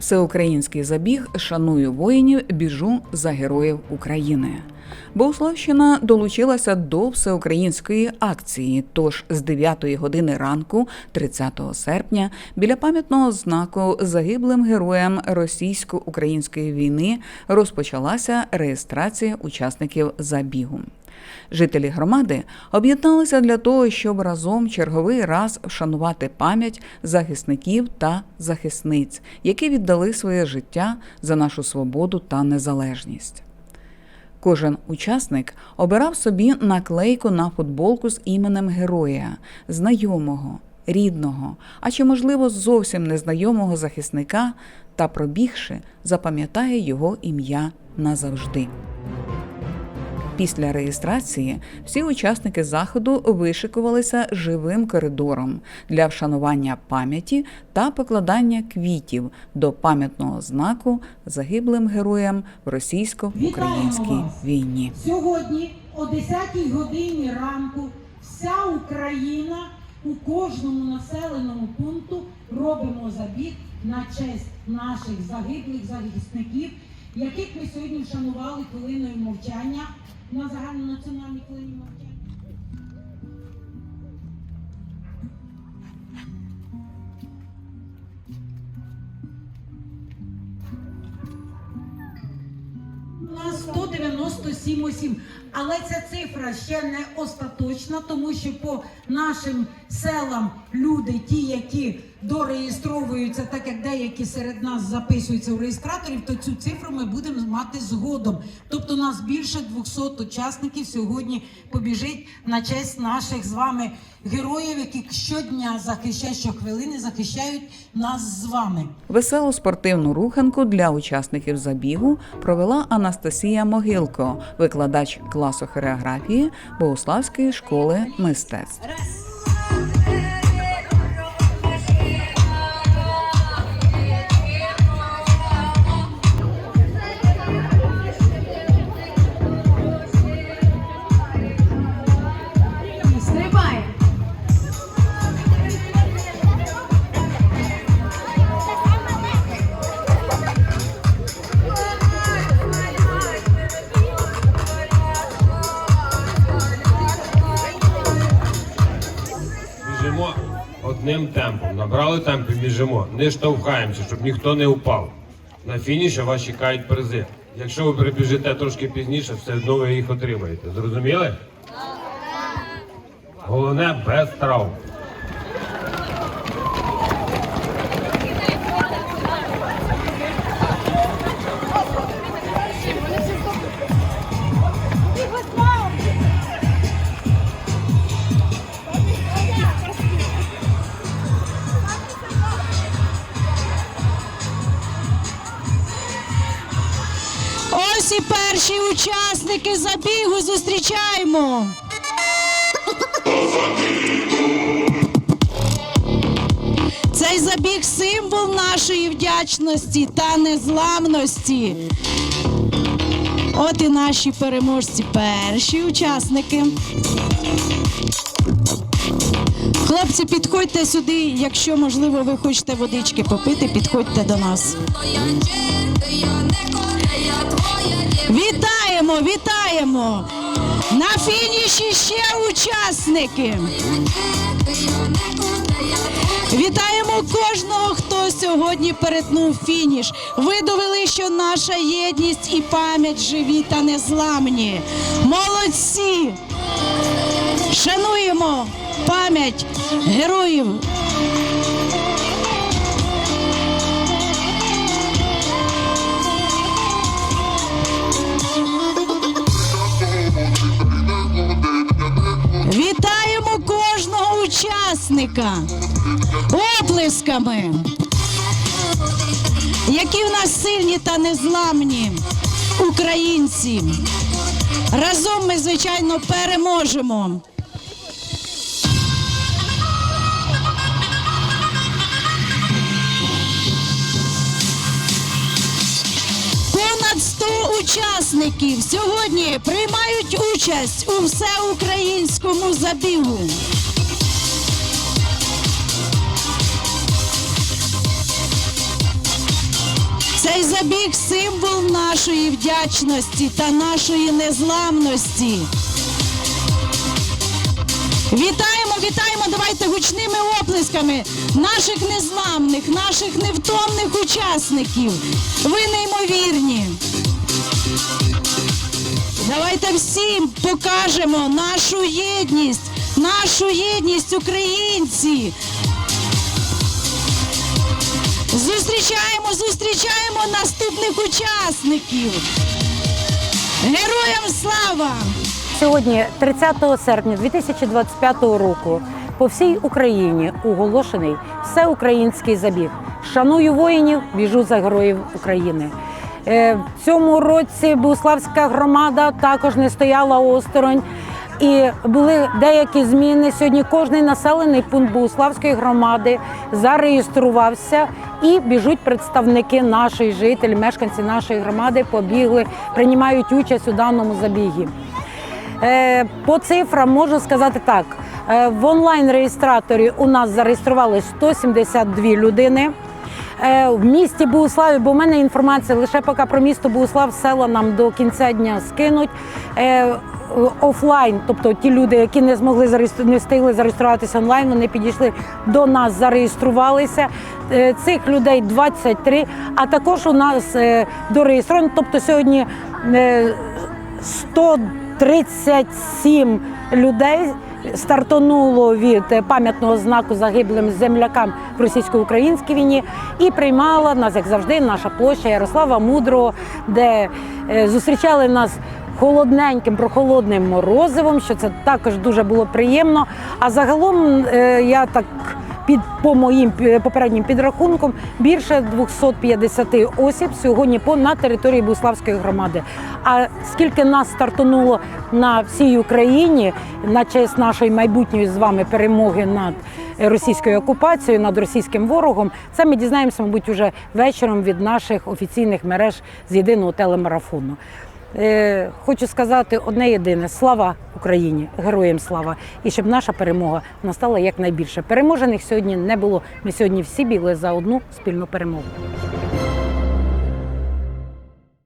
Всеукраїнський забіг Шаную воїнів, біжу за героїв України. Богославщина долучилася до всеукраїнської акції. Тож з 9 години ранку, 30 серпня, біля пам'ятного знаку загиблим героям російсько-української війни розпочалася реєстрація учасників забігу. Жителі громади об'єдналися для того, щоб разом черговий раз вшанувати пам'ять захисників та захисниць, які віддали своє життя за нашу свободу та незалежність. Кожен учасник обирав собі наклейку на футболку з іменем героя, знайомого, рідного, а чи, можливо, зовсім незнайомого захисника та, пробігши, запам'ятає його ім'я назавжди. Після реєстрації всі учасники заходу вишикувалися живим коридором для вшанування пам'яті та покладання квітів до пам'ятного знаку загиблим героям в російсько-українській війні. Сьогодні о 10 годині ранку вся Україна у кожному населеному пункту робимо забіг на честь наших загиблих захисників, яких ми сьогодні вшанували хвилиною мовчання на загальнонаціональній хвилині мовчання. У нас 197 осіб. Але ця цифра ще не остаточна, тому що по нашим селам люди, ті, які дореєстровуються, так як деякі серед нас записуються в реєстраторів, то цю цифру ми будемо мати згодом. Тобто, у нас більше 200 учасників сьогодні побіжить на честь наших з вами героїв, які щодня захищають щохвилини, захищають нас з вами. Веселу спортивну руханку для учасників забігу провела Анастасія Могилко, викладач класу хореографії Богославської школи мистецтв. Одним темпом. Набрали темп і біжимо. Не штовхаємося, щоб ніхто не упав. На фініші вас чекають призи. Якщо ви прибіжите трошки пізніше, все одно ви їх отримаєте. Зрозуміли? Головне без травм. Перші учасники забігу зустрічаємо. Цей забіг символ нашої вдячності та незламності. От і наші переможці, перші учасники. Хлопці, підходьте сюди, якщо можливо ви хочете водички попити, підходьте до нас. Вітаємо, вітаємо! На фініші ще учасники. Вітаємо кожного, хто сьогодні перетнув фініш. Ви довели, що наша єдність і пам'ять живі та незламні. Молодці! Шануємо пам'ять героїв. Вітаємо кожного учасника оплесками, які в нас сильні та незламні українці. Разом ми, звичайно, переможемо. Учасників сьогодні приймають участь у всеукраїнському забігу. Цей забіг символ нашої вдячності та нашої незламності. Вітаємо, вітаємо! Давайте гучними оплесками наших незламних, наших невтомних учасників. Ви неймовірні. Давайте всім покажемо нашу єдність, нашу єдність, українці. Зустрічаємо, зустрічаємо наступних учасників. Героям слава! Сьогодні, 30 серпня 2025 року, по всій Україні оголошений всеукраїнський забіг. Шаную воїнів, біжу за героїв України. Е, В цьому році Богуславська громада також не стояла осторонь. І були деякі зміни. Сьогодні кожний населений пункт Богуславської громади зареєструвався і біжуть представники нашої жителі, мешканці нашої громади побігли, приймають участь у даному забігі. Е, По цифрам можу сказати так: Е, в онлайн-реєстраторі у нас зареєструвалось 172 людини. Е, В місті Богуславі, бо в мене інформація лише поки про місто Богуслав, села нам до кінця дня скинуть. Е, Офлайн, тобто ті люди, які не змогли зареєстру- не встигли зареєструватися онлайн, вони підійшли до нас, зареєструвалися. Е, Цих людей 23, а також у нас дореєстровано, тобто сьогодні е, 137 людей стартонуло від пам'ятного знаку загиблим землякам в російсько-українській війні і приймала нас, як завжди, наша площа Ярослава Мудрого, де е, зустрічали нас холодненьким, прохолодним морозивом, що це також дуже було приємно. А загалом е, я так під по моїм е, попереднім підрахункам більше 250 осіб сьогодні по на території Буславської громади. А скільки нас стартонуло на всій Україні на честь нашої майбутньої з вами перемоги над російською окупацією, над російським ворогом, це ми дізнаємося, мабуть, уже вечором від наших офіційних мереж з єдиного телемарафону. Е, Хочу сказати одне єдине: слава Україні, героям слава! І щоб наша перемога настала якнайбільше. Переможених сьогодні не було. Ми сьогодні всі бігли за одну спільну перемогу.